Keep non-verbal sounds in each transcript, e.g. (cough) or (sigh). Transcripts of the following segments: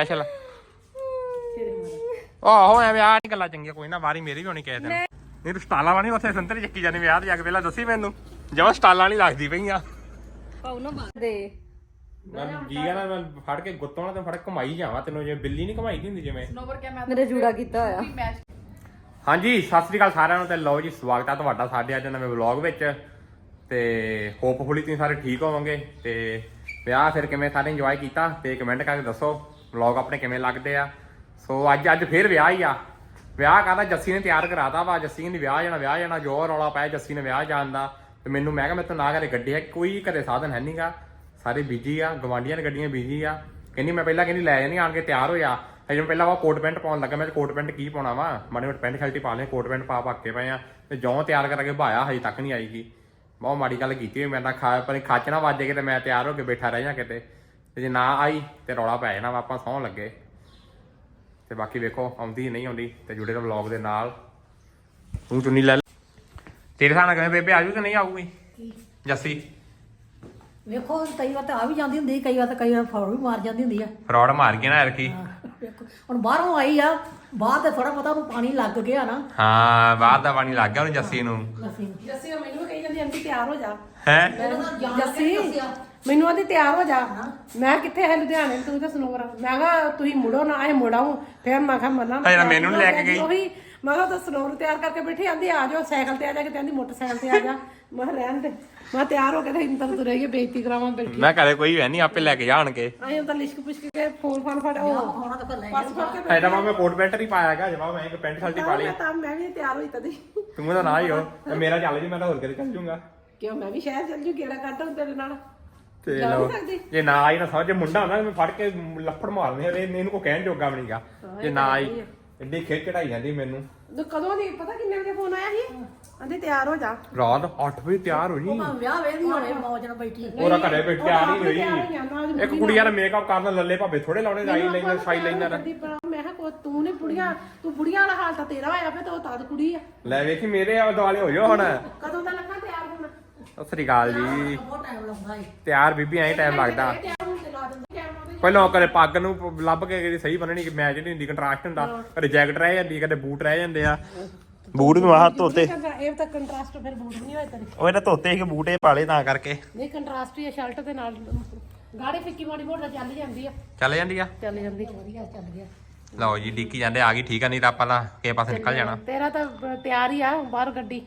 Special ਆਹੋ ਐਵੇਂ ਆ ਨਹੀਂ ਗੱਲਾਂ ਚੰਗੀਆਂ ਕੋਈ ਨਾ ਵਾਰੀ ਮੇਰੀ ਵੀ ਹੋਣੀ ਕਿਸੇ ਦਿਨ। ਨਹੀਂ ਤੂੰ ਸਟਾਲਾਂ ਵਾਲੀ ਉੱਥੇ ਸੰਤਰੀ ਚੱਕੀ ਜਾਂਦੀ ਵਿਆਹ ਤੇ ਜਾ ਕੇ ਪਹਿਲਾਂ ਦੱਸੀ ਮੈਨੂੰ। ਜਮਾ ਸਟਾਲਾਂ ਵਾਲੀ ਲੱਗਦੀ ਪਈਆਂ ਪਾਉ ਨਾ ਬਾਹਰ। ਦੇ। ਮੈਂ ਜੀ ਕਹਿੰਦਾ ਮੈਂ ਫੜ ਕੇ ਗੁੱਤੋਂ ਨਾਲ ਤੇ ਫੜ ਕੇ ਘੁਮਾਈ ਜਾਵਾਂ ਤੈਨੂੰ ਜੇ ਬਿੱਲੀ ਨਹੀਂ ਘੁਮਾਈ ਦੀ ਹੁੰਦੀ ਜਿਵੇਂ। ਮੇਰੇ ਜੂੜਾ ਕੀਤਾ ਹੋਇਆ। ਹਾਂਜੀ ਸਤਿ ਸ੍ਰੀ ਅਕਾਲ ਸਾਰਿਆਂ ਨੂੰ ਤੇ ਲਓ ਜੀ ਸਵਾਗਤ ਹੈ ਤੁਹਾਡਾ ਸਾਡੇ ਅੱਜ ਨਵੇਂ ਵਲੌਗ ਵਿੱਚ। ਤੇ ਹੋਪਫੁਲੀ ਤੁਸੀਂ ਸਾਰੇ ਠੀਕ ਹੋਵੋਗੇ ਤੇ ਵਿਆਹ ਫਿਰ ਕਿਵੇਂ ਸਾਰੇ ਇੰਜੋਏ ਕੀਤਾ ਤੇ ਕਮੈਂਟ ਕਰਕੇ ਦੱਸੋ। ਵਲੌਗ ਆਪਣੇ ਕਿਵੇਂ ਲੱਗਦੇ ਆ? ਸੋ ਅੱਜ ਅੱਜ ਫਿਰ ਵਿਆਹ ਹੀ ਆ। ਵਿਆਹ ਕਾਹਦਾ? ਜੱਸੀ ਨੇ ਤਿਆਰ ਕਰਾਤਾ ਵਾ। ਜੱਸੀ ਕਹਿੰਦੀ ਵਿਆਹ ਜਾਣਾ ਵਿਆਹ ਜਾਣਾ। ਜੋ ਰੌਲਾ ਪਾਇਆ ਜੱਸੀ ਨੇ ਵਿਆਹ ਜਾਣ ਦਾ। ਤੇ ਮੈਨੂੰ ਮੈਂ ਕਿਹਾ ਮੇਰੇ ਤੋਂ ਨਾ ਘਰੇ ਗੱਡੀ ਹੈ। ਕੋਈ ਘਰੇ ਸਾਧਨ ਹੈ ਨਹੀਂਗਾ ਸਾਰੇ ਬਿਜ਼ੀ ਆ। ਗਵਾਂਡੀਆਂ ਦੀਆਂ ਗੱਡੀਆਂ ਬਿਜ਼ੀ ਆ। ਕਹਿੰਦੀ ਮੈਂ ਪਹਿਲਾਂ ਕਹਿੰਦੀ ਲੈ ਜਾਣੀ ਆਣ ਕੇ ਤਿਆਰ ਹੋਇਆ। ਹਜੇ ਪਹਿਲਾਂ ਵਾ ਕੋਟ ਪੈਂਟ ਪਾਉਣ ਲੱਗਾ। ਮੈਂ ਕੋਟ ਪੈਂਟ ਕੀ ਪਾਉਣਾ ਵਾ? ਮਾੜੇ ਮੋਟੇ ਪੈਂਟ ਸ਼ਰਟ ਪਾ ਲਿਆ। ਕੋਟ ਪੈਂਟ ਪਾ ਪਾ ਕੇ ਪਏ ਆ। ਤੇ ਜੋਂ ਤਿਆਰ ਕਰਕੇ ਭਾਇਆ, ਹਜੇ ਤੱਕ ਨਹੀਂ ਆਈਗੀ ਬਹੁਤ ਮਾੜੀ ਗੱਲ ਕੀਤੀ ਹੋਈ। ਮੈਂ ਤਾਂ ਖਾ ਪਰ ਖਾਚਣਾ ਵੱਜ ਕੇ ਤੇ ਮੈਂ ਤਿਆਰ ਹੋ ਕੇ ਬੈਠਾ ਰਹਿ ਜਾ ਕਿਤੇ। ਤੇ ਜੇ ਨਾ ਆਈ ਤੇ ਰੌਲਾ ਪੈ ਜਾਣਾ ਵਾ ਆਪਾਂ ਸੌਂ ਲੱਗੇ। ਤੇ ਬਾਕੀ ਵੇਖੋ ਆਉਂਦੀ ਨਹੀਂ ਆਉਂਦੀ ਤੇ ਜੁੜੇ ਰਹੋ ਵਲੌਗ ਦੇ ਨਾਲ। ਤੂੰ ਚੁੰਨੀ ਲੈ ਲੈ। ਤੇਰੇ ਸਾਹਮਣੇ ਕਿਵੇਂ ਬੇਬੇ ਆਜੂ ਕਿ ਨਹੀਂ ਆਊਗੀ? ਜੱਸੀ। ਵੇਖੋ ਕਈ ਵਾਰ ਤਾਂ ਆ ਵੀ ਜਾਂਦੀ ਹੁੰਦੀ ਕਈ ਵਾਰ ਤਾਂ ਕਈ ਵਾਰ ਫੌੜ ਵੀ ਮਾਰ ਜਾਂਦੀ ਹੁੰਦੀ ਆ। ਫਰੌਡ ਮਾਰ ਗਿਆ ਨਾ ਵੇਖੋ ਹੁਣ ਬਾਹਰੋਂ ਆਈ ਆ ਬਾਹਰ ਤੇ ਥੋੜਾ ਪਤਾ ਉਹਨੂੰ ਪਾਣੀ ਲੱਗ ਗਿਆ ਨਾ। ਹਾਂ ਬਾਹਰ ਦਾ ਪਾਣੀ ਲੱਗ ਗਿਆ ਉਹਨੂੰ ਜੱਸੀ ਨੂੰ। ਜੱਸੀ ਉਹ ਮੈਨੂੰ ਵੀ ਕਹੀ ਜਾਂਦੀ ਆਂਟੀ ਤਿਆਰ ਹੋ ਜਾ। ਹੈ? ਜੱਸੀ? ਮੈਨੂੰ ਆਂਦੀ ਤਿਆਰ ਹੋ ਜਾ। ਮੈਂ ਕਿੱਥੇ ਹੈ ਲੁਧਿਆਣੇ? ਤੂੰ ਤਾਂ ਸਨੋਵਰ ਮੈਂ ਕਿਹਾ ਤੁਸੀਂ ਮੁੜੋ ਨਾ ਇਹ ਮੁੜਾਉ ਫਿਰ ਮੈਂ ਕਿਹਾ ਮੰਨਾ ਤਾਂ ਮੈਨੂੰ ਨੀ ਲੈ ਕੇ ਗਈ। ਉਹੀ ਮੈਂ ਕਿਹਾ ਤਾਂ ਸਨੋਵਰ ਤਿਆਰ ਕਰਕੇ ਬੈਠੀ ਆਂਦੀ ਆ ਜਾਓ ਸਾਈਕਲ ਤੇ ਆ ਜਾ ਕੇ ਕਹਿੰਦੀ ਮੋਟਰਸਾਈਕਲ ਤੇ ਆ ਜਾ। ਮੈਂ ਕਿਹਾ ਰਹਿਣ ਦੇ। ਮੈਂ ਤਿਆਰ ਹੋ ਕੇ ਤੇ ਇੰਤਰ ਤੁਰੇਗੀ ਬੇਇੱਜ਼ਤੀ ਕਰਾਵਾਂ ਬੈਠੀ ਮੈਂ ਘਰੇ ਕੋਈ ਹੈ ਨਹੀਂ ਆਪੇ ਲੈ ਕੇ ਜਾਣਗੇ। ਆਏ ਤਾਂ ਲਿਸ਼ਕ ਪੁਸ਼ਕ ਕੇ ਫੋਨ ਫਾਨ ਫੜ ਉਹ ਹੋਣਾ ਤਾਂ ਲੈ ਪਾਸ ਫੜ ਕੇ ਐਡਾ ਮੈਂ ਕੋਟ ਪੈਂਟ ਨਹੀਂ ਪਾਇਆ ਹੈਗਾ ਜਮਾ ਮੈਂ ਇੱਕ ਪੈਂਟ ਸ਼ਰਟ ਹੀ ਪਾ ਲਈ। ਮੈਂ ਤਾਂ ਮੈਂ ਵੀ ਤਿਆਰ ਹੋਈ ਤਦੀ ਤੂੰ ਤਾਂ ਨਾ ਹੀ ਹੋ ਤੇ ਮੇਰਾ ਚੱਲ ਜੀ ਮੈਂ ਤਾਂ ਹੋਰ ਕਿਤੇ ਚੱਲ ਜੂੰਗਾ। ਕਿਉਂ ਮੈਂ ਵੀ ਸ਼ਹਿਰ ਚੱਲ ਜੂ ਕਿਹੜਾ ਕੱਢਾਂ ਤੇਰੇ ਨਾਲ? ਤੇ ਜਾ ਲਓ ਨਹੀਂ ਸਕਦੀ? ਜੇ ਨਾ ਆਈ ਨਾ ਸਮਝ ਜੇ ਮੁੰਡਾ ਹੁੰਦਾ ਮੈਂ ਫੜ ਕੇ ਲੱਫੜ ਮਾਰਨੇ ਆ ਇਹਨੂੰ ਕੋ ਕਹਿਣ ਜੋਗਾ ਵੀ ਨਹੀਂਗਾ ਜੇ ਨਾ ਆਈ ਐਡੀ ਖੇਡ ਚੜਾਈ ਜਾਂਦੀ ਮੈਨੂੰ। ਤੂੰ ਕਦੋਂ ਦੀ ਪਤਾ ਕਿੰਨੇ ਵਜੇ ਫੋਨ ਆਇਆ ਸੀ? ਆਂਦੀ ਤਿਆਰ ਹੋ ਜਾ। ਰਾਤ 8 ਵਜੇ ਤਿਆਰ ਹੋ ਜੀ ਭਾਵੇਂ ਵਿਆਹ ਵੇਦੀ ਹੋਣੇ ਮੌਜ ਨਾਲ ਬੈਠੀ। ਉਹਦਾ ਘਰੇ ਬੈਠ ਨਹੀਂ ਹੋਈ। ਹੋਈ ਆ, ਨਾ ਉਹਦੀ ਇੱਕ ਕੁੜੀ ਯਾਰ ਮੇਕਅਪ ਕਰਨ ਲੱਲੇ ਭਾਵੇਂ ਥੋੜੇ ਲਾਉਣੇ ਲਾਈ ਲੈਂਦਾ ਸਾਈ ਲੈਂਦਾ ਮੈਂ ਕਿਹਾ ਕੋ ਤੂੰ ਨਹੀਂ ਬੁੜੀਆਂ ਤੂੰ ਬੁੜੀਆਂ ਵਾਲਾ ਹਾਲ ਤਾਂ ਤੇਰਾ ਹੋਇਆ ਫੇ ਤੂੰ ਤਦ ਕੁੜੀ ਆ। ਲੈ ਵੇਖੀ ਮੇਰੇ ਆ ਦੁਆਲੇ ਹੋ ਜਾਓ ਹੁਣ। ਕਦੋਂ ਦਾ ਲੱਗਾ ਸਤਿ ਸ੍ਰੀ ਅਕਾਲ ਜੀ। ਬਹੁਤ ਟਾਈਮ ਲਾਉਂਦਾ ਏ। ਤਿਆਰ ਬੀਬੀ ਐਂ ਟਾਈਮ ਲੱਗਦਾ। ਤਿਆਰ ਹੋਣ ਤੇ ਲਾ ਦਿੰਦੀ ਟਾਈਮ ਉਹਦੇ ਪਹਿਲਾਂ ਕਦੇ ਪੱਗ ਨੂੰ ਪ- ਲੱਭ ਕੇ ਕਦੇ ਸਹੀ ਬੰਨਣੀ ਕਿ ਮੈਚ ਨਹੀਂ ਹੁੰਦੀ ਕੰਟਰਾਸਟ ਹੁੰਦਾ। ਕਦੇ ਜੈਕਟ ਰਹਿ ਜਾਂਦੀ ਕਦੇ ਬੂਟ ਰਹਿ ਜਾਂਦੇ ਆ। ਬੂਟ ਨੂੰ ਆਹ ਧੋਤੇ। ਕਹਿੰਦਾ ਇਹ ਤਾਂ ਕੰਟਰਾਸਟ ਫਿਰ ਬੂਟ ਨਹੀਂ ਹੋਏ ਤੇਰੇ। ਉਹ ਇਹਨੇ ਧੋਤੇ ਸੀ ਬੂਟ ਪਾਲੇ ਤਾਂ ਕਰਕੇ। ਨਹੀਂ ਕੰਟਰਾਸਟ ਹੀ ਆ ਸ਼ਰਟ ਦੇ ਨਾਲ ਗਾੜੀ ਫਿੱਕੀ ਮਾੜੀ ਮੋਟਾ ਚੱਲ ਜਾਂਦੀ ਆ। ਚੱਲ ਜਾਂਦੀ ਆ? ਚੱਲ ਜਾਂਦੀ। ਵਧੀਆ ਚੱਲ ਗਿਆ। ਲਓ ਜੀ ਡਿੱਕੀ ਜਾਂਦੇ ਆ ਗਈ ਠੀਕ ਆ ਨਹੀਂ ਤਾਂ ਆਪਾਂ ਤਾਂ ਕਿਸੇ ਪਾਸੇ ਨਿਕਲ ਜਾਣਾ। ਤੇਰਾ ਤਾਂ ਤਿਆਰ ਹੀ ਆ ਬਾਹਰ ਗੱਡੀ।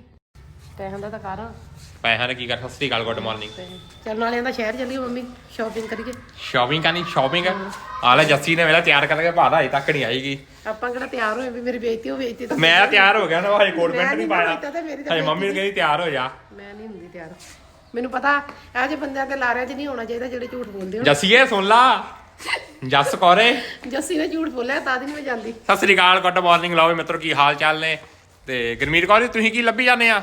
ਪੈਸਿਆਂ ਦਾ ਤਾਂ ਕਰ। ਪੈਸਿਆਂ ਨੇ ਕੀ ਕਰ ਸਤਿ ਸ੍ਰੀ ਅਕਾਲ ਗੁੱਡ ਮਾਰਨਿੰਗ ਤੇ ਚੱਲਣ ਵਾਲਿਆਂ ਦਾ ਸ਼ਹਿਰ ਚੱਲੀਏ ਮੰਮੀ ਸ਼ਾਪਿੰਗ ਕਰੀਏ। ਸ਼ਾਪਿੰਗ ਕਰਨੀ ਸ਼ਾਪਿੰਗ ਆ ਲੈ ਜੱਸੀ ਨੇ ਵੇਲਾ ਤਿਆਰ ਕਰਕੇ ਭਾਦਾ ਅਜੇ ਤੱਕ ਨਹੀਂ ਆਈਗੀ। ਆਪਾਂ ਕਿਹੜਾ ਤਿਆਰ ਹੋਏ ਵੀ ਮੇਰੀ ਬੇਇੱਜ਼ਤੀ ਹੋ ਬੇਇੱਜ਼ਤੀ ਤਾਂ ਮੈਂ ਤਿਆਰ ਹੋ ਗਿਆ ਨਾ ਹਜੇ ਕੋਟ ਪੈਂਟ ਨਹੀਂ ਪਾਇਆ। ਮੇਰੀ ਹਜੇ ਮੰਮੀ ਨੂੰ ਕਹਿੰਦੀ ਤਿਆਰ ਹੋ ਜਾ। ਮੈਂ ਨਹੀਂ ਹੁੰਦੀ ਤਿਆਰ। ਮੈਨੂੰ ਪਤਾ ਇਹੋ ਜਿਹੇ ਬੰਦਿਆਂ ਤੇ ਲਾਰਿਆਂ 'ਚ ਨਹੀਂ ਹੋਣਾ ਚਾਹੀਦਾ ਜਿਹੜੇ ਝੂਠ ਬੋਲਦੇ ਹੋ ਜੱਸੀਏ ਸੁਣ ਲਾ। ਜੱਸ ਕੋਰੇ। ਜੱਸੀ ਨੇ ਝੂਠ ਬੋਲਿਆ ਤਾਂ ਦੀ ਨਹੀਂ ਮੈਂ ਜਾਂਦੀ। ਸਤਿ ਸ੍ਰੀ ਅਕਾਲ ਗੁੱਡ ਮਾਰਨਿੰਗ ਲਓ ਮਿੱਤਰੋ ਕੀ ਹਾਲ ਚਾਲ ਨੇ? ਤੇ ਗਰਮੀਤ ਕੌਰ ਜੀ ਤੁਸੀਂ ਕੀ ਲੱਭੀ ਜਾਂਦੇ ਆ?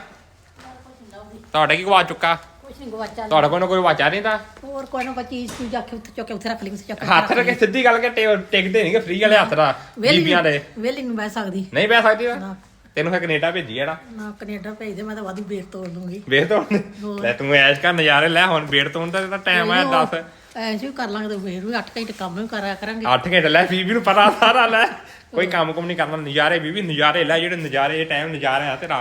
ਤੁਹਾਡਾ ਕੀ ਗਵਾ ਚੁੱਕਾ? ਕੁਛ ਨਹੀਂ ਗਵਾਚਾ ਤੁਹਾਡਾ ਕੋਈ ਨਾ ਕੋਈ ਵਾਚਾ ਨਹੀਂ ਤਾਂ? ਹੋਰ ਕੋਈ ਨਾ ਕੋਈ ਚੀਜ਼ ਤੂੰ ਜਾ ਕੇ ਉੱਥੇ ਚੁੱਕ ਕੇ ਉੱਥੇ ਰੱਖ ਲਈ ਉੱਥੇ ਚੁੱਕ ਹੱਥ ਰੱਖ ਕੇ ਸਿੱਧੀ ਗੱਲ ਕੇ ਟੇ- ਟਿਕਦੇ ਨਹੀਂਗੇ ਫ੍ਰੀ ਵਾਲੇ ਹੱਥ ਦਾ ਬੀਬੀਆਂ ਦੇ। ਵੇਲੀ ਨੂੰ ਬਹਿ ਸਕਦੀ। ਨਹੀਂ ਬਹਿ ਸਕਦੀ? ਨਾ। ਤੈਨੂੰ ਫਿਰ ਕੈਨੇਡਾ ਭੇਜੀ ਆ ਨਾ ਨਾ ਕੈਨੇਡਾ ਭੇਜ ਦੇ ਮੈਂ ਤਾਂ ਵਾਧੂ ਬੇਰ ਤੋੜ ਦੂੰਗੀ। ਵੇਖ ਤੋ ਲੈ ਤੂੰ ਐਸ਼ ਕਰ ਨਜ਼ਾਰੇ ਲੈ ਹੁਣ ਵੇਟ ਤੋਂ ਦਾ ਟਾਈਮ ਆ 10 ਐਸੇ ਵੀ ਕਰ ਲਾਂਗੇ ਤੇ ਫੇਰ ਵੀ 8 ਘੰਟੇ ਕੰਮ ਵੀ ਕਰਿਆ ਕਰਾਂਗੇ। 8 ਘੰਟੇ ਲੈ ਬੀਬੀ ਨੂੰ ਪਤਾ ਸਾਰਾ ਲੈ। ਕੋਈ ਕੰਮ ਕੁਮ ਨਹੀਂ ਕਰਨਾ ਨਜ਼ਾਰੇ ਬੀਬੀ ਨਜ਼ਾਰੇ ਲੈ ਜਿਹੜੇ ਨਜ਼ਾਰੇ ਇਹ ਟਾਈਮ ਨਜ਼ਾਰੇ ਆ ਤੇਰਾ।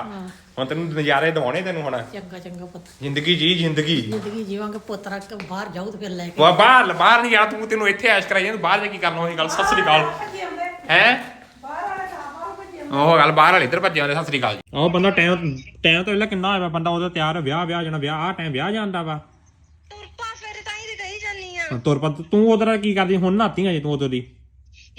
ਹੁਣ ਤੈਨੂੰ ਨਜ਼ਾਰੇ ਦਿਵਾਉਣੇ ਤੈਨੂੰ ਹੁਣ। ਚੰਗਾ ਚੰਗਾ ਪੁੱਤ। ਜ਼ਿੰਦਗੀ ਜੀ ਜ਼ਿੰਦਗੀ। ਜ਼ਿੰਦਗੀ ਜੀਵਾਂਗੇ ਪੁੱਤ ਰੱਖ ਕੇ ਬਾਹਰ ਜਾਊ ਤੇ ਫਿਰ ਲੈ ਕੇ ਵਾ ਬਾਹਰ ਬਾਹਰ ਨਹੀਂ ਜਾਣਾ ਤੂੰ ਤੈਨੂੰ ਇੱਥੇ ਐਸ਼ ਕਰਾਈ ਜਾਂਦਾ ਬਾਹਰ ਜਾ ਕੀ ਕਰਨਾ ਉਹੀ ਗੱਲ ਸਤਿ ਸ੍ਰੀ ਅਕਾਲ। ਹੈ? ਉਹ ਗੱਲ ਬਾਹਰ ਵਾਲੇ ਇੱਧਰ ਭੱਜੇ ਆਉਂਦੇ ਸਤਿ ਸ੍ਰੀ ਅਕਾਲ ਜੀ। ਉਹ ਬੰਦਾ ਟਾਈਮ ਟਾਈਮ ਤੋਂ ਪਹਿਲਾਂ ਕਿੰਨਾ ਹੋਇਆ ਬੰਦਾ ਉਹਦਾ ਤਿਆਰ ਵਿਆਹ ਵਿਆਹ ਜਾਣਾ ਵਿਆਹ ਆ ਟਾਈਮ ਵਿਆਹ ਜਾਂਦਾ ਵਾ ਤੁਰਪਾ ਫਿਰ ਤਾਂ ਹੀ ਤੇ ਕਹੀ ਜਾਨੀ ਆ ਤੁਰ ਪਾ ਤੂੰ ਉਧਰ ਕੀ ਕਰਦੀ? ਹੁਣ ਨਹਾਤੀ ਆ ਜੇ ਤੂੰ ਉਦੋਂ ਦੀ?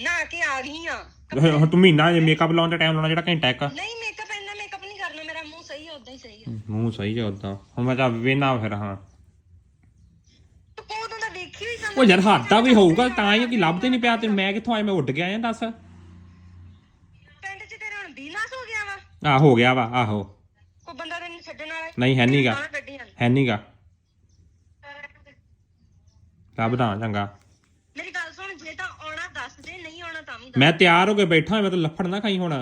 ਨਾ ਕਿ ਆ ਗਈ ਆ। ਹੁਣ ਤੂੰ ਮਹੀਨਾ ਜੇ ਮੇਕਅਪ ਲਾਉਣ ਦਾ ਟਾਈਮ ਲਾਉਣਾ ਜਿਹੜਾ ਘੰਟਾ ਇੱਕ। ਨਹੀਂ ਮੇਕਅਪ ਇੰਨਾ ਮੇਕਅਪ ਨਹੀਂ ਕਰਨਾ ਮੇਰਾ ਮੂੰਹ ਸਹੀ ਹੈ ਉਦਾਂ ਹੀ ਸਹੀ ਹੈ ਮੂੰਹ ਸਹੀ ਹੈ ਉਦਾਂ ਹੁਣ ਮੈਂ ਤਾਂ ਵੇਨਾ ਫਿਰ ਹਾਂ। ਤੂੰ ਕੋਦੋਂ ਦਾ ਵੇਖੀ ਹੋਈ ਉਹ ਯਾਰ ਹੱਥ ਦਾ ਵੀ ਹੋਊਗਾ ਤਾਂ ਹੀ ਕਿ ਲੱਭਦੇ ਨਹੀਂ ਪਿਆ ਤੇ ਮੈਂ ਕਿੱਥੋਂ ਆਇਆ? ਮੈਂ ਉੱਡ ਗਿਆ ਆ ਦੱਸ। ਪਿੰਡ 'ਚ ਤੇਰਾ ਹੁਣ ਬੀਨਾਸ ਹੋ ਗਿਆ ਵਾ। ਆ ਹੋ ਗਿਆ ਵਾ ਆਹੋ। ਕੋਈ ਬੰਦਾ ਤੈਨੂੰ ਛੱਡਣ ਵਾਲਾ ਨਹੀਂ ਹੈ ਨਾਲ ਹੈ ਨਹੀਂਗਾ ਲੱਭਦਾ ਚੰਗਾ। ਮੇਰੀ ਗੱਲ ਸੁਣ ਜੇ ਤਾਂ ਆਉਣਾ ਦੱਸ ਦੇ ਨਹੀਂ ਆਉਣਾ ਤਾਂ ਵੀ ਦੱਸ ਮੈਂ ਤਿਆਰ ਹੋ ਕੇ ਬੈਠਾ ਮੈਂ ਤਾਂ ਲੱਫੜ ਨਾ ਖਾਈ ਹੁਣ।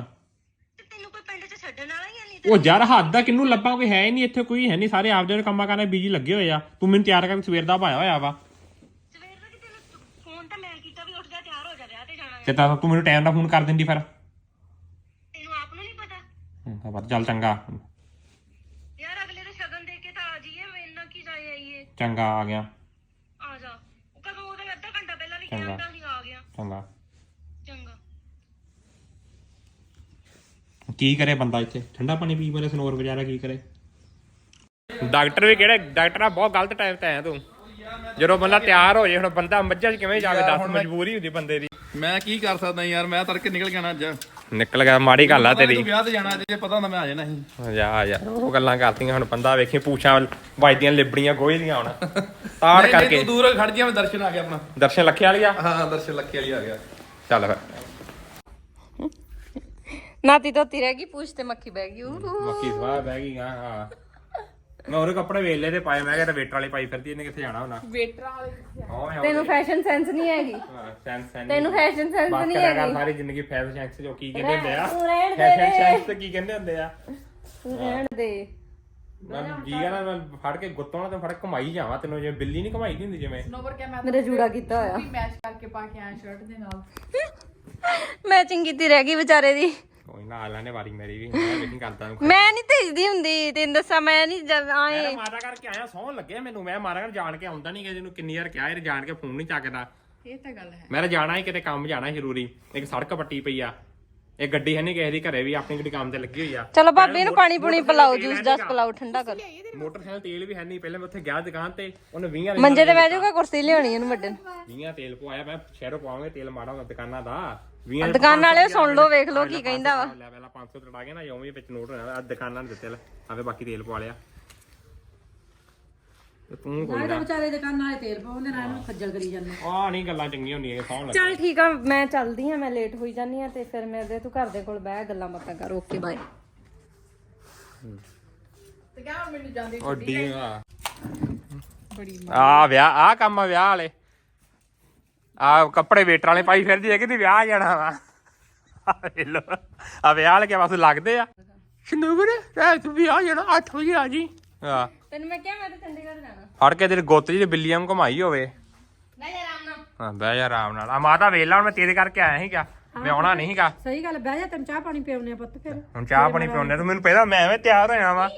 ਤੇ ਤੈਨੂੰ ਕੋਈ ਪਿੰਡ 'ਚ ਛੱਡਣ ਵਾਲਾ ਹੀ ਨਹੀਂ ਤੇ ਉਹ ਯਾਰ ਹੱਥ ਦਾ ਕਿੰਨੂੰ ਲੱਭਾਂ ਕੋਈ ਹੈ ਹੀ ਨਹੀਂ ਇੱਥੇ ਕੋਈ ਹੈ ਨਹੀਂ। ਸਾਰੇ ਆਪਦੇ ਕੰਮਾਂ ਕਰਨੇ ਬਿਜ਼ੀ ਲੱਗੇ ਹੋਏ ਆ। ਤੂੰ ਮੈਨੂੰ ਤਿਆਰ ਕਰਕੇ ਸਵੇਰ ਦਾ ਪਾਇਆ ਹੋਇਆ ਵਾ। ਸਵੇਰ ਦਾ ਕਿ ਤੈਨੂੰ ਫੋਨ ਤਾਂ ਮੈਂ ਕੀਤਾ ਵੀ ਉੱਠ ਜਾ ਤਿਆਰ ਹੋ ਜਾ ਵਿਆਹ ਤੇ ਤਾਂ ਤੂੰ ਮੈਨੂੰ ਟਾਈਮ ਨਾਲ ਫੋਨ ਕਰ ਦਿੰਦੀ ਫਿਰ। ਤੈਨੂੰ ਆਪ ਨੂੰ ਨਹੀਂ ਪਤਾ। ਹੂੰ, ਤਾਂ ਚੱਲ ਚੰਗਾ। ਯਾਰ ਅਗਲੇ ਦੇ ਸ਼ਗਨ ਦੇ ਕੇ ਤਾਂ ਆ ਜਾਈਏ ਮੈਂ ਇੰਨਾ ਕੀ ਜਾਏ ਆਈਏ। ਚੰਗਾ ਆ ਗਿਆ ਆ ਜਾ ਉਹ ਕਦੋਂ ਉਹਦੇ ਅੱਧਾ ਘੰਟਾ ਪਹਿਲਾਂ ਵੀ ਕਿਹਾ ਚੰਗਾ। ਆ ਗਿਆ। ਚੰਗਾ। ਚੰਗਾ। ਕੀ ਕਰੇ ਬੰਦਾ ਇੱਥੇ? ਠੰਡਾ ਪਾਣੀ ਪੀ ਮਰੇ ਸਨੋਰ ਵਿਚਾਰਾ ਕੀ ਕਰੇ? ਡਾਕਟਰ ਵੀ ਕਿਹੜੇ ਡਾਕਟਰ ਆ ਬਹੁਤ ਗਲਤ ਟਾਈਮ ਤੇ ਆਇਆ ਤੂੰ। ਜਦੋਂ ਬੰਦਾ ਤਿਆਰ ਹੋ ਜੇ ਹੁਣ ਬੰਦਾ ਮੱਝਾਂ 'ਚ ਕਿਵੇਂ ਜਾਵੇ ਦੱਸ? ਮਜਬੂਰੀ ਹੁੰਦੀ ਬੰਦੇ ਦੀ। ਮੈਂ ਕੀ ਕਰ ਸਕਦਾ ਯਾਰ? ਮੈਂ ਤੜਕੇ ਨਿਕਲ ਗਿਆ ਨਾ ਅੱਜ। ਨਿਕਲ ਗਿਆ ਮਾੜੀ ਗੱਲ ਆ ਤੂੰ ਤੇਰੀ। ਵਿਆਹ ਤੇ ਜਾਣਾ ਜੇ ਪਤਾ ਹੁੰਦਾ ਮੈਂ ਆ ਜਾਣਾ ਸੀ। ਜਾ ਯਾਰ ਉਹ ਗੱਲਾਂ ਕਰਤੀਆਂ ਹੁਣ ਬੰਦਾ ਵੇਖੀ ਪੂਛਾਂ ਵੱਜਦੀਆਂ ਲਿਬੜੀਆਂ ਗੋਹੇ ਦੀਆਂ ਹੁਣ। ਤਾੜ ਨਹੀਂ, ਨਹੀਂ, ਕਰਕੇ। ਤੂੰ ਦੂਰ ਖੜ ਗਿਆ ਮੈਂ ਦਰਸ਼ਨ ਆ ਗਿਆ ਆਪਣਾ। ਦਰਸ਼ਨ ਲੱਖੇ ਵਾਲੀ ਆ? ਹਾਂ ਦਰਸ਼ਨ ਲੱਖੇ ਵਾਲੀ ਆ ਗਿਆ। ਚੱਲ ਫਿਰ। ਨਾਤੀ ਧੋਤੀ ਰਹਿ ਗਈ ਪੂਛ ਤੇ ਮੱਖੀ ਬਹਿ ਗਈ। ਊ। ਮੱਕੀ ਸਵਾਹ ਬਹਿ ਗਈ ਹਾਂ ਹਾਂ। ਮੈਂ ਉਹਦੇ ਕੱਪੜੇ ਵੇਚ ਲਏ ਤੇ ਪਾਏ ਮੈਂ ਕਿਹਾ ਤੇ ਵੇਟਰ ਵਾਲੀ ਪਾਈ ਫਿਰਦੀ ਇਹਨੇ ਕਿੱਥੇ ਜਾਣਾ ਹੋਣਾ? ਵੇਟਰ ਵਾਲੀ ਤੈਨੂੰ ਫੈਸ਼ਨ ਸੈਂਸ ਨਹੀਂ ਹੈਗੀ। ਸੈਂਸ ਸੈਂਸ ਤੈਨੂੰ ਫੈਸ਼ਨ ਸੈਂਸ ਬਸ ਨਹੀਂ ਹੈਗੀ। ਸਾਰੀ ਜ਼ਿੰਦਗੀ ਫੈਸ਼ਨ ਸੈਂਸ ਜੋ ਕੀ ਕਹਿੰਦੇ ਹੁੰਦੇ ਆ। ਤੂੰ ਰਹਿਣ ਦੇ ਫੈਸ਼ਨ। ਸੈਂਸ ਤੇ ਕੀ ਕਹਿੰਦੇ ਹੁੰਦੇ ਆ? ਤੂੰ ਰਹਿਣ ਦੇ। ਮੈਂ ਜੀ ਨਾ ਮੈਂ ਫੜ ਕੇ ਗੁੱਤੋਂ ਨਾਲ ਤੇ ਫੜ ਕੇ ਘੁਮਾਈ ਜਾਵਾਂ ਤੈਨੂੰ ਜਿਵੇਂ ਬਿੱਲੀ ਨਹੀਂ ਘੁਮਾਈ ਦੀ ਹੁੰਦੀ ਜਿਵੇਂ? ਮੇਰਾ ਜੂੜਾ ਕੀਤਾ ਹੋਇਆ। ਮੈਚ ਕਰਕੇ ਪਾ ਕੇ ਆਇਆ ਸ਼ਰਟ ਦੇ ਨਾਲ। ਮੈਚਿੰਗ ਕੀਤੀ ਰਹਿ ਗਈ ਵਿਚਾਰੇ ਦੀ। ਕੋਈ ਨਾ ਆ ਲੈਣੇ ਵਾਰੀ ਮੇਰੀ ਵੀ ਮੈਂ ਵੇਖੀ ਕਰਦਾ ਨੂੰ ਮੈਂ ਨਹੀਂ ਭੇਜਦੀ ਹੁੰਦੀ ਤੈਨੂੰ ਦੱਸਾਂ ਮੈਂ ਨਹੀਂ ਜਦ ਆਏ। ਮੈਂ ਮਾਰਾ ਕਰਕੇ ਆਇਆ ਸੌਣ ਲੱਗੇ ਮੈਨੂੰ। ਮੈਂ ਮਾਰਾ ਕਰ ਜਾਣ ਕੇ ਆਉਂਦਾ ਨਹੀਂ ਕਿ ਜਿਹਨੂੰ ਕਿੰਨੀ ਵਾਰ ਕਿਹਾ ਇਹ ਜਾਣ ਕੇ ਫੋਨ ਨਹੀਂ ਚੱਕਦਾ। ਇਹ ਤਾਂ ਗੱਲ ਹੈ। ਮੈਂ ਤਾਂ ਜਾਣਾ ਹੀ ਕਿਤੇ ਕੰਮ ਜਾਣਾ ਜ਼ਰੂਰੀ। ਇੱਕ ਸੜਕ ਪੱਟੀ ਪਈ ਆ। ਇਹ ਗੱਡੀ ਹੈ ਨਹੀਂ ਕਿਸੇ ਦੀ ਘਰੇ ਵੀ ਆਪਣੀ ਗੱਡੀ ਕੰਮ ਤੇ ਲੱਗੀ ਹੋਈ ਆ। ਚਲੋ ਭਾਬੀ ਨੂੰ ਪਾਣੀ ਪੂਣੀ ਪਿਲਾਓ ਜੂਸ ਜਸ ਪਿਲਾਓ ਠੰਡਾ ਕਰੋ। ਮੋਟਰਸਾਈਕਲ ਤੇਲ ਵੀ ਹੈ ਨਹੀਂ ਪਹਿਲੇ ਮੈਂ ਉੱਥੇ ਗਿਆ ਦੁਕਾਨ ਤੇ ਉਹਨੇ 20 ਵਾਲੀ ਮੰਜੇ ਤੇ ਬਹਿ ਜਾਊਗਾ ਕੁਰਸੀ ਲਿਆਉਣੀ ਇਹਨੂੰ ਵੱਡੇ ਨੂੰ 20 ਤੇਲ ਪਵਾਇਆ ਮੈਂ ਸ਼ਹਿਰੋਂ ਪਵਾਵਾਂਗੇ ਤੇਲ ਮਾੜਾ ਹੁੰਦਾ ਦੁਕਾਨਾਂ ਦਾ। 20 ਦੁਕਾਨ ਵਾਲੇ ਸੁਣ ਲਓ ਵੇਖ ਲਓ ਕੀ ਕਹਿੰਦਾ ਵਾ। ਲੈ ਪਹਿਲਾਂ 500 ਤੜਾ ਕੇ ਨਾ ਜਿਉਂ ਵੀ ਵਿੱਚ ਨੋਟ ਹੋਣਾ ਆ ਦੁਕਾਨਾਂ ਨੇ ਦਿੱਤੇ ਲੈ ਆਵੇ ਬਾਕੀ ਤੇਲ ਪਵਾ ਲਿਆ। ਤੇ ਤੂੰ ਕੋਈ ਨਾ। ਵਿਚਾਰੇ ਦੁਕਾਨਾਂ ਵਾਲੇ ਤੇਲ ਪਾਉਂਦੇ ਨਾਲ ਇਹਨੂੰ ਖੱਜਲ ਕਰੀ ਜਾਂਦੇ ਆ ਨਹੀਂ ਗੱਲਾਂ ਚੰਗੀਆਂ ਹੁੰਦੀਆਂ ਸੌਣ ਲੱਗੇ ਚੱਲ ਠੀਕ ਆ ਮੈਂ ਚੱਲਦੀ ਆ ਮੈਂ ਲੇਟ ਹੋਈ ਜਾਨੀ ਆ ਤੇ ਫਿਰ ਮੈਂ ਦੇ ਤੂੰ ਘਰ ਦੇ ਕੋਲ ਬਹਿ ਗੱਲਾਂ ਬਾਤਾਂ ਕਰ ਓਕੇ ਬਾਏ ਤੇ ਕਿਹਾ ਮੈਨੂੰ ਜਾਂਦੇ ਆ ਬੜੀ ਆ ਵਿਆਹ ਆ ਕੰਮ ਆ ਵਿਆਹ ਵਾਲੇ। ਆ ਕੱਪੜੇ ਵੇਟਰ ਵਾਲੇ ਪਾਈ ਫਿਰਦੀ ਹੈ ਕਿਤੇ ਵਿਆਹ ਜਾਣਾ ਵਾ। ਆ ਲੋ ਵਿਆਹ ਵਾਲੇ ਕੇ ਪਾਸੇ ਲੱਗਦੇ ਆ। ਸ਼ਨੂਗਰ ਰਾਤ ਨੂੰ ਵਿਆਹ ਜਾਣਾ 8 ਵਜੇ ਆ ਜੀ। ਆ ਤੈਨੂੰ ਮੈਂ ਕਿਹਾ ਮੈਂ ਤਾਂ ਚੰਡੀਗੜ੍ਹ ਜਾਣਾ। ਫੜ ਕੇ ਤੇਰੇ ਗੁੱਤ ਜੀ ਬਿੱਲੀਆਂ ਨੂੰ ਘੁਮਾਈ ਹੋਵੇ। ਮੈਂ ਜਾ ਆਰਾਮ ਨਾਲ। ਹਾਂ ਬਹਿ ਜਾ ਆਰਾਮ ਨਾਲ। ਆ ਮਾਤਾ ਵੇਲਾ ਹੁਣ ਮੈਂ ਤੇਰੇ ਕਰਕੇ ਆਇਆ ਸੀਗਾ। ਮੈਂ ਆਉਣਾ ਨਹੀਂ ਸੀਗਾ। ਸਹੀ ਗੱਲ ਬਹਿ ਜਾ ਤੈਨੂੰ ਚਾਹ ਪਾਣੀ ਪਿਉਣੇ ਆ ਪੁੱਤ ਫਿਰ। ਹੁਣ ਚਾਹ ਪਾਣੀ ਪਿਉਣੇ ਤੂੰ ਮੈਨੂੰ ਪਹਿਲਾਂ ਮੈਂ ਐਵੇਂ ਤਿਆਰ ਹੋਇਆ ਵਾਂ।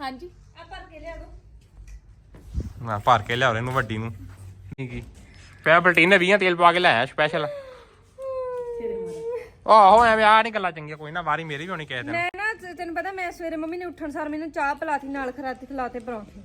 ਹਾਂਜੀ ਆ ਭਰ ਕੇ ਲਿਆ ਦੋ। ਮੈਂ ਭਰ ਕੇ ਲਿਆਉਰੇ ਨੂੰ ਵੱਡੀ ਨੂੰ। ਠੀਕ ਹੀ ਪਿਆ ਬਲਟੀਨ ਨੇ 20 ਤੇਲ ਪਵਾ ਕੇ ਲਿਆਇਆ ਸਪੈਸ਼ਲ ਆਹੋ ਐਵੇਂ ਆ ਨਹੀਂ ਗੱਲਾਂ ਚੰਗੀਆਂ ਕੋਈ ਨਾ ਵਾਰੀ ਮੇਰੀ ਵੀ ਹੋਣੀ ਕਿਸੇ ਦਿਨ। ਮੈਂ ਨਾ ਤੈਨੂੰ ਪਤਾ ਮੈਂ ਸਵੇਰੇ ਮੰਮੀ ਨੇ ਉੱਠਣ ਸਾਰ ਮੈਨੂੰ ਚਾਹ ਪਿਲਾਤੀ ਨਾਲ ਖਰਾਤੀ ਖਿਲਾਤੇ ਪਰੌਂਠੇ।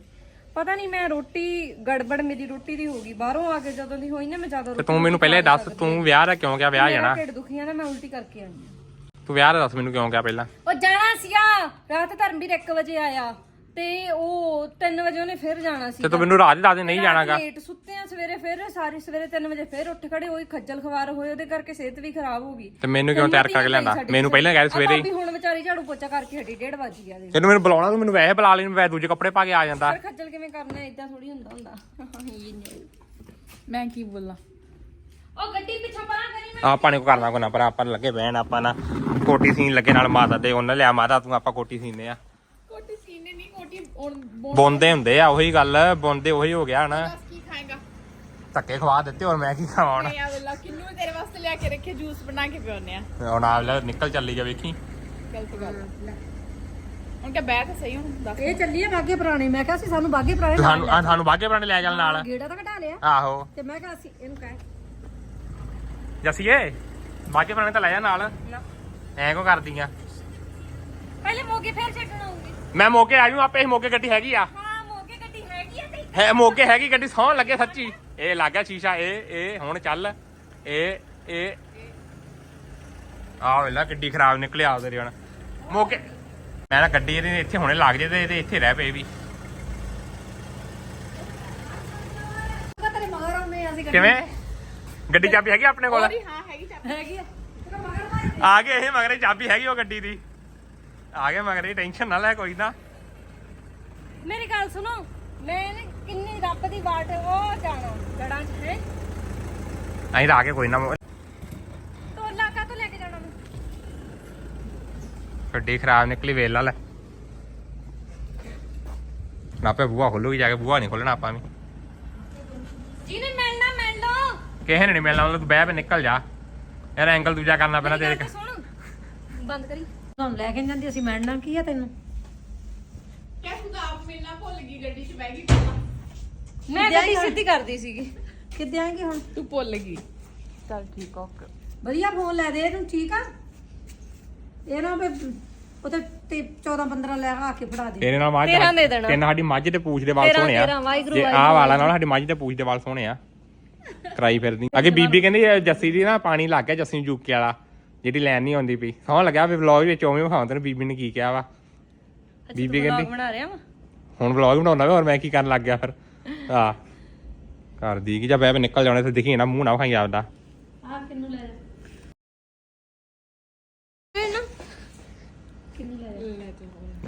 ਪਤਾ ਨਹੀਂ ਮੈਂ ਰੋਟੀ ਗੜਬੜ ਮੇਰੀ ਰੋਟੀ ਦੀ ਹੋ ਗਈ ਬਾਹਰੋਂ ਆ ਕੇ ਜਦੋਂ ਦੀ ਹੋਈ ਨਾ ਮੈਂ ਜ਼ਿਆਦਾ ਤੇ ਮੈਨੂੰ ਪਹਿਲੇ ਦੱਸ ਤੂੰ ਵਿਆਹ ਦਾ ਕਿਉਂ ਗਿਆ ਵਿਆਹ ਜਾਣਾ? ਢਿੱਡ ਦੁਖੀਆਂ ਨਾ ਮੈਂ ਉਲਟੀ ਕਰਕੇ ਆਈ ਹਾਂ। ਤੂੰ ਵਿਆਹ ਦਾ ਦੱਸ ਮੈਨੂੰ ਕਿਉਂ ਗਿਆ ਪਹਿਲਾਂ? ਉਹ ਜਾਣਾ ਸੀਗਾ ਰਾਤ ਧਰਮਵੀਰ 1 ਵਜੇ ਆਇਆ। ਤੇ ਉਹ 3 ਵਜੇ ਉਹਨੇ ਫਿਰ ਜਾਣਾ ਸੀ ਤੇ ਤੂੰ ਮੈਨੂੰ ਰਾਤ ਹੀ ਦੱਸ ਦੇ ਨਹੀਂ ਜਾਣਾਗਾ। ਲੇਟ ਸੁੱਤੇ ਆ ਸਵੇਰੇ ਫਿਰ ਸਾਰੀ ਸਵੇਰੇ 3 ਵਜੇ ਫਿਰ ਉੱਠ ਖੜੇ ਹੋਈ ਖੱਜਲ ਖਵਾਰ ਹੋਏ ਉਹਦੇ ਕਰਕੇ ਸਿਹਤ ਵੀ ਖਰਾਬ ਹੋ ਗਈ। ਤੇ ਮੈਨੂੰ ਕਿਉਂ ਤਿਆਰ ਕਰਕੇ ਲਿਆਂਦਾ? ਮੈਨੂੰ ਪਹਿਲਾਂ ਕਹਿ ਸਵੇਰੇ ਹੀ। ਹੁਣ ਵਿਚਾਰੀ ਝਾੜੂ ਪੋਚਾ ਕਰਕੇ ਹਟੀ 1:30 ਵਜ ਗਿਆ ਦੇ ਤੈਨੂੰ ਮੈਨੂੰ ਬੁਲਾਉਣਾ ਤੂੰ ਮੈਨੂੰ ਵੈਸੇ ਬੁਲਾ ਲਈ ਮੈਂ ਦੂਜੇ ਕੱਪੜੇ ਪਾ ਕੇ ਆ ਜਾਂਦਾ। ਫਿਰ ਖੱਜਲ ਕਿਵੇਂ ਕਰਨਾ ਇਦਾਂ ਥੋੜੀ ਹੁੰਦਾ ਹੁੰਦਾ। ਮੈਂ ਕੀ ਬੋਲਾਂ? ਉਹ ਗੱਡੀ ਪਿੱਛੋਂ ਪਰਾਂ ਕਰੀ ਮੈਂ। ਆਪਾਂ ਨੇ ਕੋ ਕਰਨਾ ਕੋ ਨਾ ਪਰ ਆਪਾਂ ਲੱਗੇ ਬਹਿਣ ਆਪਾਂ ਨਾ ਕੋਟੀ ਸੀਨ ਲੱਗੇ ਨਾਲ ਮਾਤਾ ਦੇ ਉਹਨੇ ਲਿਆ ਮਾਤਾ ਤੂੰ ਆਪਾਂ ਕੋਟੀ ਸੀਨੇ ਆ। ਕੋਟੀ ਹੁਣ ਬੁੰਦੇ ਹੁੰਦੇ ਆ ਉਹੀ ਗੱਲ ਬੁੰਦੇ ਉਹੀ ਹੋ ਗਿਆ ਹਨਾ। ਕੀ ਖਾਏਗਾ? ਧੱਕੇ ਖਵਾ ਦਿੱਤੇ ਹੋਰ ਮੈਂ ਕੀ ਖਾਵਾਂ ਨਹੀਂ ਆ ਵੇਲਾ ਕਿੰਨੂ ਤੇਰੇ ਵਾਸਤੇ ਲਿਆ ਕੇ ਰੱਖੇ ਜੂਸ ਬਣਾ ਕੇ ਪਿਉਨੇ ਆ। ਹੁਣ ਆ ਲੈ ਨਿਕਲ ਚੱਲੀ ਜਾ ਵੇਖੀ। ਗਲਤ ਗੱਲ ਆ। ਹੁਣ ਕਿਆ ਬੈਠ ਸਹੀ ਹੁਣ ਦੱਸ। ਇਹ ਚੱਲੀ ਆ ਬਾਗੇ ਪੁਰਾਣੇ ਮੈਂ ਕਿਹਾ ਸੀ ਸਾਨੂੰ ਬਾਗੇ ਪੁਰਾਣੇ ਨਾਲ ਆ ਸਾਨੂੰ ਬਾਗੇ ਬਣ ਲੈ ਚੱਲ ਨਾਲ। ਗੇੜਾ ਤਾਂ ਘਟਾ ਲਿਆ। ਆਹੋ। ਤੇ ਮੈਂ ਕਿਹਾ ਅਸੀਂ ਇਹਨੂੰ ਕਹਿ। ਜਸੀਏ ਬਾਗੇ ਬਣੇ ਤਾਂ ਲੈ ਜਾ ਨਾਲ। ਐਂ ਕੋ ਕਰਦੀਆਂ ਪਹਿਲੇ ਮੋਗੇ ਫਿਰ ਛੱਡਣ ਆਉਂਗੀ। ਮੈਂ ਮੌਕੇ ਆ ਜੂ ਆਪੇ ਹੀ ਮੌਕੇ ਗੱਡੀ ਹੈਗੀ ਆ। ਹਾਂ ਮੋਗੇ ਗੱਡੀ ਹੈਗੀ ਆ ਤੇ ਹੈ ਮੌਕੇ ਹੈਗੀ ਗੱਡੀ ਸੌਣ ਲੱਗੇ ਸੱਚੀ। ਇਹ ਲੱਗ ਗਿਆ ਸ਼ੀਸ਼ਾ ਇਹ ਇਹ ਹੁਣ ਚੱਲ। ਇਹ ਇਹ। ਆਹ ਵੇਲਾ ਗੱਡੀ ਖਰਾਬ ਨਿਕਲਿਆ ਉਹਦੇ ਹੁਣ। ਮੌਕੇ ਮੈਂ ਨਾ ਗੱਡੀ ਇਹਦੇ ਇੱਥੇ ਹੁਣੇ ਲੱਗ ਜੇ ਤੇ ਇਹਦੇ ਇੱਥੇ ਰਹਿ ਪਏ ਵੀ। ਤੇਰੇ ਮਗਰ ਆਉਂਦੇ ਆ ਅਸੀਂ ਕਿਵੇਂ? ਗੱਡੀ ਚਾਬੀ ਹੈਗੀ ਆਪਣੇ ਕੋਲ? ਹਾਂ ਹੈਗੀ ਚਾਬੀ। ਹੈਗੀ ਆ। ਆ ਗਏ ਇਹ ਮਗਰੇ ਚਾਬੀ ਹੈਗੀ ਉਹ ਗੱਡੀ ਦੀ। ਆ ਗਏ ਮਗਰੇ ਟੈਨਸ਼ਨ ਨਾ ਲੈ ਕੋਈ ਨਾ। ਮੇਰੀ ਗੱਲ ਸੁਣੋ ਮੈਂ ਨਾ ਕਿੰਨੀ ਰੱਬ ਦੀ ਬਾਟ ਉਹ ਜਾਣਾ ਜੜਾਂ ਚ ਹੈ। ਅਸੀਂ ਤਾਂ ਆ ਕੇ ਕੋਈ ਨਾ ਤੋਲਾ ਕਾ ਤੋਂ ਲੈ ਕੇ ਜਾਣਾ ਮੈਂ? ਗੱਡੀ ਖਰਾਬ ਨਿਕਲੀ ਵੇਲ ਲੈ ਨਾ ਆਪੇ ਬੂਹਾ ਖੋਲੂਗੀ ਜਾ ਕੇ ਬੂਹਾ ਨਹੀਂ ਖੋਲਣਾ ਆਪਾਂ ਵੀ। ਜਿਹਨੇ ਮਿਲਣਾ ਮਿਲ ਲੋ ਕਿਸੇ ਨੇ ਨਹੀਂ ਮਿਲਣਾ ਉਹਨੂੰ ਤੂੰ ਬਹਿ ਪੇ ਨਿਕਲ ਜਾ। ਯਾਰ ਐਂਗਲ ਦੂਜਾ ਕਰਨਾ ਪੈਣਾ ਤੇਰੇ ਗੱਲ ਤਾਂ ਸੁਣ। ਬੰਦ ਕਰੀ। ਤੁਹਾਨੂੰ ਲੈ ਕੇ ਜਾਂਦੀ ਅਸੀਂ ਮਿਲਣਾ ਕੀ ਆ ਤੈਨੂੰ? ਕਿਆ ਤੂੰ ਤਾਂ ਆਪ ਮਿਲਣਾ ਭੁੱਲ ਗਈ ਗੱਡੀ 'ਚ ਬਹਿ ਗਈ ਪਹਿਲਾਂ। ਮੈਂ ਗੱਡੀ ਸਿੱਧੀ ਕਰਦੀ ਸੀਗੀ। ਕਿੱਦੇ ਆਏਂਗੇ ਹੁਣ? ਤੂੰ ਭੁੱਲ ਗਈ। ਚੱਲ ਠੀਕ ਓਕੇ। ਵਧੀਆ ਫੋਨ ਲੈ ਦੇ ਤੂੰ ਠੀਕ ਆ? ਇਹ ਨਾ ਵੀ ਤੇ 14 15 ਲੈ ਆ ਕੇ ਫੜਾ ਦੇ। ਤੇਰੇ ਨਾਲ ਮੱਝ ਤੇਰਾਂ ਦੇ ਦੇਣਾ। ਤੇਨਾਂ ਸਾਡੀ ਮੱਝ ਤੇ ਪੂਛ ਦੇ ਵਾਲ ਤੇਰਾਂ- ਸੋਹਣੇ ਆ। ਤੇਰਾਂ, ਵਾਹਿਗੁਰੂ, ਜੇ ਆਹ ਵਾਲਾ ਨਾਲ ਸਾਡੀ ਮੱਝ ਤੇ ਪੂਛ ਦੇ ਵਾਲ ਸੋਹਣੇ ਆ। ਕਰਾਈ ਫਿਰਦੀ। ਅੱਗੇ ਬੀਬੀ ਕਹਿੰਦੀ ਇਹ ਜੱਸੀ ਦੀ ਨਾ ਪਾਣੀ ਲੱਗ ਗਿਆ ਜੱਸੀ ਨੂੰ ਜੂਕੇ ਵਾਲਾ। ਜਿਹੜੀ ਲੈਣ ਨਹੀਂ ਆਉਂਦੀ ਪਈ। ਸੌਂ ਲੱਗਿਆ ਵੀ ਵਲੌਗ ਵਿੱਚ ਉਵੇਂ ਵਿਖਾਉਂ ਤੈਨੂੰ ਬੀਬੀ ਨੇ ਕੀ ਕਿਹਾ ਵਾ। ਬੀਬੀ ਕਹਿੰਦੀ ਬਣਾ ਰਿਹਾ ਵਾ? ਹੁਣ ਵਲੌਗ ਬਣਾਉਣਾ ਵਾ ਹੋਰ ਮੈਂ ਕੀ ਕਰਨ ਲੱਗ ਗਿਆ ਫਿਰ। (laughs) ਆ ਕਰਦੀ ਕਿ ਜਾਂ ਬੈ ਨਿਕਲ ਜਾਣੇ ਤੇ ਦਿਖੀ ਨਾ ਮੂੰਹ ਨਾ ਵਿਖਾਈ ਆਪਦਾ। ਆ ਕਿੰਨੂੰ ਲੈ ਜਾ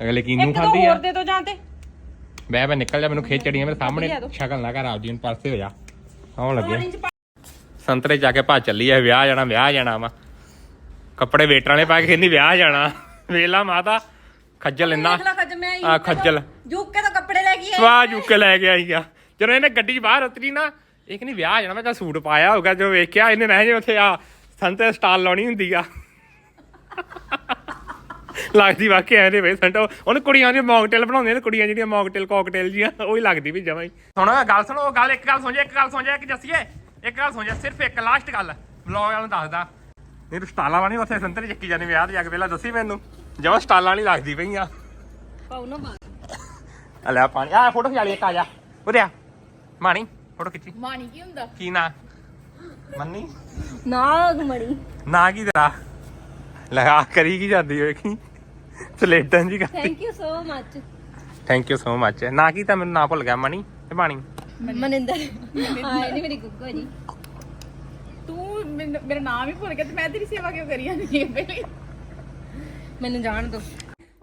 ਅਗਲੇ ਕਿਨੂੰ ਖਾਂਦੀ ਆ? ਹੋਰ ਦੇ ਦੋ ਜਾਂ ਤੇ। ਬੈ ਬੈ ਨਿਕਲ ਜਾ ਮੈਨੂੰ ਖੇਚ ਚੜੀਆਂ ਮੇਰੇ ਸਾਹਮਣੇ ਸ਼ਕਲ ਨਾ ਕਰ ਆਪਦੀ ਨੂੰ ਪਾਸੇ ਹੋ ਜਾ। ਆਉਣ ਲੱਗਿਆ। ਸੰਤਰੇ ਜਾ ਕੇ ਭੱਜ ਚੱਲੀ ਐ ਵਿਆਹ ਜਾਣਾ ਵਿਆਹ ਜਾਣਾ ਵਾ। ਕੱਪੜੇ ਵੇਟਰ ਵਾਲੇ ਪਾ ਕੇ ਕਹਿੰਦੀ ਵਿਆਹ ਜਾਣਾ। ਵੇਲਾ ਮਾਤਾ ਖੱਜਲ ਇੰਨਾ। ਦੇਖ ਮੈਂ ਆ ਖੱਜਲ। ਜੁੱਕ ਤਾਂ ਕੱਪੜੇ ਲੈ ਕੇ ਆਈ ਸਵਾ ਜੁੱਕ ਕੇ ਲੈ ਕੇ ਆਈ ਆ। ਜਦੋਂ ਇਹਨੇ ਗੱਡੀ 'ਚ ਬਾਹਰ ਉਤਰੀ ਨਾ ਇਹ ਕਹਿੰਦੀ ਵਿਆਹ ਜਾਣਾ ਮੈਂ ਤਾਂ ਸੂਟ ਪਾਇਆ ਹੋਊਗਾ ਜਦੋਂ ਵੇਖਿਆ ਇਹਨੇ ਮੈਂ ਜੇ ਉੱਥੇ ਆ ਸੰਤੇ ਸਟਾਲ ਲਾਉਣੀ ਹੁੰਦੀ ਆ। ਲੱਗਦੀ ਵਾਕਿਆ ਇਹਦੇ ਵੇ ਸੰਟੋ ਉਹਨੇ ਕੁੜੀਆਂ ਦੇ ਮੌਕਟੇਲ ਬਣਾਉਂਦੀਆਂ ਨੇ ਕੁੜੀਆਂ ਜਿਹੜੀਆਂ ਮੌਕਟੇਲ ਕੋਕਟੇਲ ਜੀਆਂ ਉਹੀ ਲੱਗਦੀ ਵੀ ਜਮਾਂ ਹੀ। ਸੁਣ ਗੱਲ ਸੁਣੋ ਗੱਲ ਇੱਕ ਗੱਲ ਸੁਣ ਜਾ ਇੱਕ ਗੱਲ ਸੁਣ ਜਾ ਇੱਕ ਜੱਸੀਏ ਇੱਕ ਗੱਲ ਸੁਣ ਜਾ ਸਿਰਫ ਇੱਕ ਲਾਸਟ ਗੱਲ ਵਲੌਗ ਵਾਲਿਆਂ ਨੂੰ ਦੱਸਦਾ। ਨਹੀਂ ਤੂੰ ਸਟਾਲਾਂ ਵਾਲੀ ਉੱਥੇ ਸੰਤਰੇ ਚੱਕੀ ਜਾਂਦੀ ਵਿਆਹ ਤੇ ਜਾ ਕੇ ਪਹਿਲਾਂ ਦੱਸੀ ਮੈਨੂੰ। ਜਮਾਂ ਸਟਾਲਾਂ ਵਾਲੀ ਲੱਗਦੀ ਪਈ ਆ। ਪਾਉ ਨਾ ਬਾਹਰ ਆ ਲੈ ਪਾਣੀ ਆ ਫੋਟੋ ਖਿਚਾ ਲਈ ਇੱਕ ਆ ਜਾ। ਉਰੇ ਆ। ਮਾਣੀ ਫੋਟੋ ਖਿੱਚੀ। ਮਾਣੀ ਕੀ ਹੁੰਦਾ? ਕੀ ਨਾ? ਮੰਨੀ? ਕੀ ਤੇਰਾ? ਲੈ ਆ ਕਰੀ ਕੀ ਜਾਂਦੀ ਹੋਏ ਕੀ? ਸਲੇਟਨ ਜੀ ਕਰ thank you so much thank you so much ਨਾ ਕੀ ਤਾਂ ਮੈਨੂੰ ਨਾ ਭੁੱਲ ਗਿਆ ਮਣੀ ਤੇ ਪਾਣੀ। ਮਨਿੰਦਰ। ਹਾਏ ਨਹੀਂ ਮੇਰੀ ਗੁੱਗੋ ਜੀ। ਤੂੰ ਮੈਨੂੰ- ਮੇਰਾ ਨਾਮ ਹੀ ਭੁੱਲ ਗਿਆ ਤੇ ਮੈਂ ਤੇਰੀ ਸੇਵਾ ਕਿਉਂ ਕਰੀ ਜਾਂਦੀ ਹੈ ਪਹਿਲੇ? ਮੈਨੂੰ ਜਾਣ ਦੋ।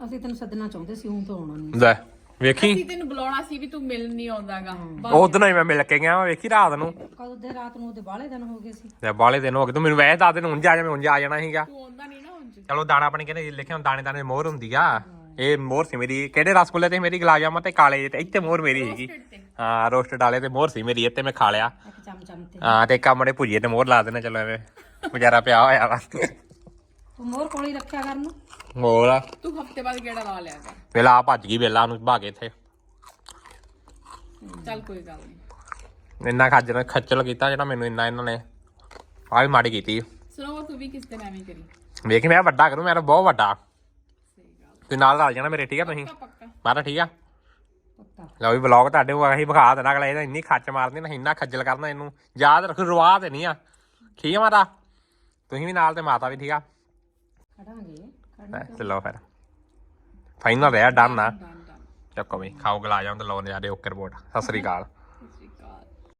ਅਸੀਂ ਤੈਨੂੰ ਸੱਦਣਾ ਚਾਹੁੰਦੇ ਸੀ ਹੁਣ ਤੋਂ ਆਉਣਾ ਨਹੀਂ। ਲੈ ਵੇਖੀ? ਅਸੀਂ ਤੈਨੂੰ ਬੁਲਾਉਣਾ ਸੀ ਵੀ ਤੂੰ ਮਿਲਣ ਨਹੀਂ ਆਉਂਦਾਗਾ। ਉਦੋਂ ਹੀ ਮੈਂ ਮਿਲ ਕੇ ਗਿਆ ਵਾਂ, ਵੇਖੀ ਰਾਤ ਨੂੰ। ਕਦੋਂ ਦੇ ਰਾਤ ਨੂੰ ਉਹਦੇ ਬਾਹਲੇ ਦਿਨ ਹੋ ਗਏ ਸੀ। ਤੇ ਬਾਲੇ ਦਿਨ ਹੋ ਗਏ ਤੂੰ ਮੈਨੂੰ ਵੈਸੇ ਦੱਸ ਦੇ ਹੁਣ ਜਾ ਜਾ ਮੈਂ ਹੁਣ ਜਾ ਜਾਣਾ ਸੀਗਾ। ਤੂੰ ਆਉਂਦਾ ਨਹੀਂ ਨਾ ਹੁਣ ਚਲੋ ਦਾਣਾ ਆਪਣੀ ਕਹਿੰਦੇ ਲਿਖਿਆ ਹੁਣ ਦਾਣੇ ਦਾਣੇ ਮੋਹਰ ਹੁੰਦੀ ਆ। ਇਹ ਮੋਹਰ ਸੀ ਮੇਰੀ ਕਿਹੜੇ ਰਸਗੁੱਲੇ ਤੇ ਮੇਰੀ ਗੁਲਾਬ ਤੇ ਕਾਲੇ ਤੇ ਇੱਥੇ ਮੋਹਰ ਮੇਰੀ ਸੀਗੀ। ਹਾਂ ਰੋਸਟਡ ਵਾਲੇ ਤੇ ਮੋਹਰ ਸੀ ਮੇਰੀ ਇੱਥੇ ਮੈਂ ਖਾ ਲਿਆ। ਚਮ ਚਮ ਤੇ। ਹਾਂ ਤੇ ਕਾਮੜੇ ਭੁਜੀਏ ਤੇ ਮੋਹਰ ਲਾ ਦੇਣਾ ਚਲੋ ਐਵੇਂ ਗੁਜ਼ਾਰਾ ਪਿਆ ਹੋਇਆ ਵਾ। ਤੂੰ ਮੋਰ ਕੋਲ ਹੀ ਰੱਖਿਆ ਕਰਨ ਹੋਰ? ਆ। ਤੂੰ ਹਫ਼ਤੇ ਬਾਅਦ ਗੇੜਾ ਲਾ ਲਿਆ ਕਰ? ਵੇਲਾ ਆ ਭੱਜ ਗਈ ਵੇਲਾ ਨੂੰ ਭਾਗੇ ਇੱਥੇ। ਚੱਲ ਕੋਈ ਗੱਲ ਨਹੀਂ ਇੰਨਾ ਖੱਜਲ ਖੱਚਲ ਕੀਤਾ ਜਿਹੜਾ ਮੈਨੂੰ ਇੰਨਾ ਇਹਨਾਂ ਨੇ। ਆਹ ਵੀ ਮਾੜੀ ਕੀਤੀ। ਸੁਣੋ ਤੂੰ ਵੀ ਕਿਸ ਦਿਨ ਐਵੇਂ ਕਰੀ? ਵੇਖ ਮੈਂ ਵੱਡਾ ਕਰੂੰ ਮੈਂ ਤਾਂ ਬਹੁਤ ਵੱਡਾ। ਤੇ ਨਾਲ ਰਲ ਜਾਣਾ ਮੇਰੇ ਠੀਕ ਆ ਤੁਸੀਂ? ਪੱਕਾ ਮਾਰਾ ਠੀਕ ਆ? ਪੱਕਾ। ਲਓ ਵੀ ਵਲੌਗ ਤੁਹਾਡੇ ਨੂੰ ਅਸੀਂ ਵਿਖਾ ਦੇਣਾ ਅਗਲਾ ਇਹਦਾ ਇੰਨੀ ਖੱਚ ਮਾਰਦੀ ਨਾ ਇੰਨਾ ਖੱਜਲ ਕਰਨਾ ਇਹਨੂੰ। ਯਾਦ ਰੱਖੋ ਰਵਾ ਤੇ ਨਹੀਂ ਆ। ਠੀਕ ਆ ਮਾਤਾ? ਤੁਸੀਂ ਵੀ ਨਾਲ ਤੇ ਮਾਤਾ ਵੀ ਠੀਕ ਆ? ਖੜਾਂਗੇ ਚਲੋ ਫਿਰ। ਫਾਈਨਲ ਰਿਹਾ ਡਨ ਡਨ ਚੱਕੋ ਬਈ ਖਾਓ ਗਲਾ ਜਾਂ ਤੇ ਲਓ ਨਜ਼ਾਰੇ ਓਕੇ ਰਿਪੋਰਟ ਸਤਿ ਸ੍ਰੀ ਅਕਾਲ।